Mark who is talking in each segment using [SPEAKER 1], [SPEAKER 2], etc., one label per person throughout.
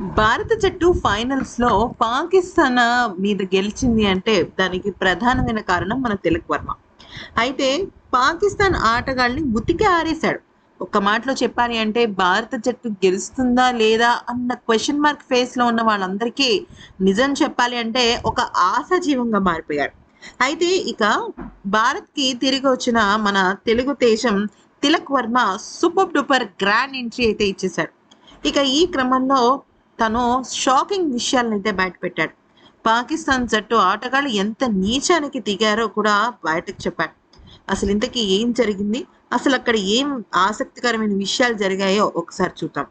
[SPEAKER 1] భారత జట్టు ఫైనల్స్లో పాకిస్తాన్ మీద గెలిచింది అంటే దానికి ప్రధానమైన కారణం మన తిలక్ వర్మ. అయితే పాకిస్తాన్ ఆటగాళ్ళని ఉతికి ఆరేశాడు. ఒక్క మాటలో చెప్పాలి అంటే భారత జట్టు గెలుస్తుందా లేదా అన్న క్వశ్చన్ మార్క్ ఫేస్లో ఉన్న వాళ్ళందరికీ నిజం చెప్పాలి అంటే ఒక ఆశాజీవంగా మారిపోయాడు అయితే ఇక భారత్కి తిరిగి వచ్చిన మన తెలుగు దేశం Tilak Varma super duper grand entry అయితే ఇచ్చేశాడు ఇక ఈ క్రమంలో తను షాకింగ్ విషయాలనైతే బయటపెట్టాడు పాకిస్తాన్ జట్టు ఆటగాళ్ళు ఎంత నీచానికి దిగారో కూడా బయటకు చెప్పాడు. అసలు ఇంతకీ ఏం జరిగింది? అసలు అక్కడ ఏం ఆసక్తికరమైన విషయాలు జరిగాయో ఒకసారి చూద్దాం.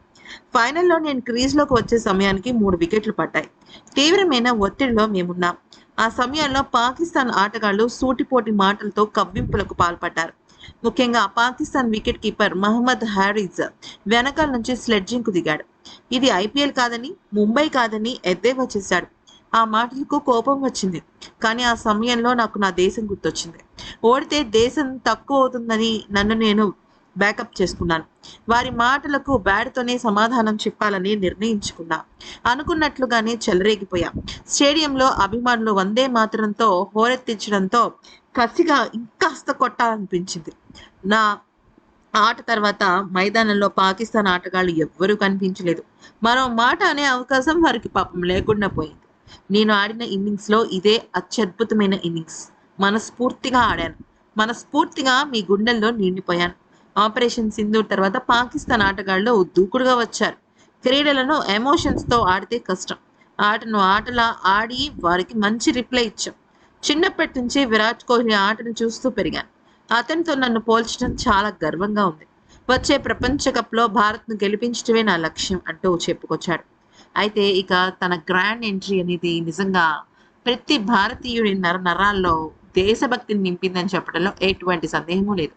[SPEAKER 1] ఫైనల్లో నేను క్రీజ్లోకి వచ్చే సమయానికి మూడు వికెట్లు పడ్డాయి. తీవ్రమైన ఒత్తిడిలో మేమున్నాం. ఆ సమయంలో పాకిస్తాన్ ఆటగాళ్ళు సూటిపోటి మాటలతో కవ్వింపులకు పాల్పడ్డారు. ముఖ్యంగా పాకిస్తాన్ వికెట్ కీపర్ మహమ్మద్ హారిజ్ వెనకాల నుంచి స్లెడ్జింగ్కు దిగాడు. ఇది ఐపీఎల్ కాదని ముంబై కాదని ఎద్దేవా చేశాడు. ఆ మాటలకు కోపం వచ్చింది. కానీ ఆ సమయంలో నాకు నా దేశం గుర్తొచ్చింది. ఓడితే దేశం తక్కువ అవుతుందని నన్ను నేను బ్యాకప్ చేసుకున్నాను. వారి మాటలకు బ్యాడ్తోనే సమాధానం చెప్పాలని నిర్ణయించుకున్నా. అనుకున్నట్లుగానే చెలరేగిపోయా. స్టేడియంలో అభిమానులు వందే మాత్రంతో హోరెత్తించడంతో కసిగా ఇంకాస్త కొట్టాలనిపించింది. నా ఆట తర్వాత మైదానంలో పాకిస్తాన్ ఆటగాళ్ళు ఎవ్వరూ కనిపించలేదు. మరో మాట అనే అవకాశం వారికి పాపం లేకుండా పోయింది. నేను ఆడిన ఇన్నింగ్స్లో ఇదే అత్యద్భుతమైన ఇన్నింగ్స్. మనస్ఫూర్తిగా ఆడాను. మనస్ఫూర్తిగా మీ గుండెల్లో నిండిపోయాను. ఆపరేషన్ సింధూర్ తర్వాత పాకిస్తాన్ ఆటగాళ్ళు దూకుడుగా వచ్చారు. క్రీడలను ఎమోషన్స్తో ఆడితే కష్టం. ఆటను ఆటలా ఆడి వారికి మంచి రిప్లై ఇచ్చాం. చిన్నప్పటి నుంచి విరాట్ కోహ్లీ ఆటను చూస్తూ పెరిగాను. అతనితో నన్ను పోల్చడం చాలా గర్వంగా ఉంది. వచ్చే ప్రపంచ కప్లో భారత్ను గెలిపించడమే నా లక్ష్యం అంటూ చెప్పుకొచ్చాడు. అయితే ఇక తన గ్రాండ్ ఎంట్రీ అనేది నిజంగా ప్రతి భారతీయుడి నర నరాల్లో దేశభక్తిని నింపిందని చెప్పడంలో ఎటువంటి సందేహము లేదు.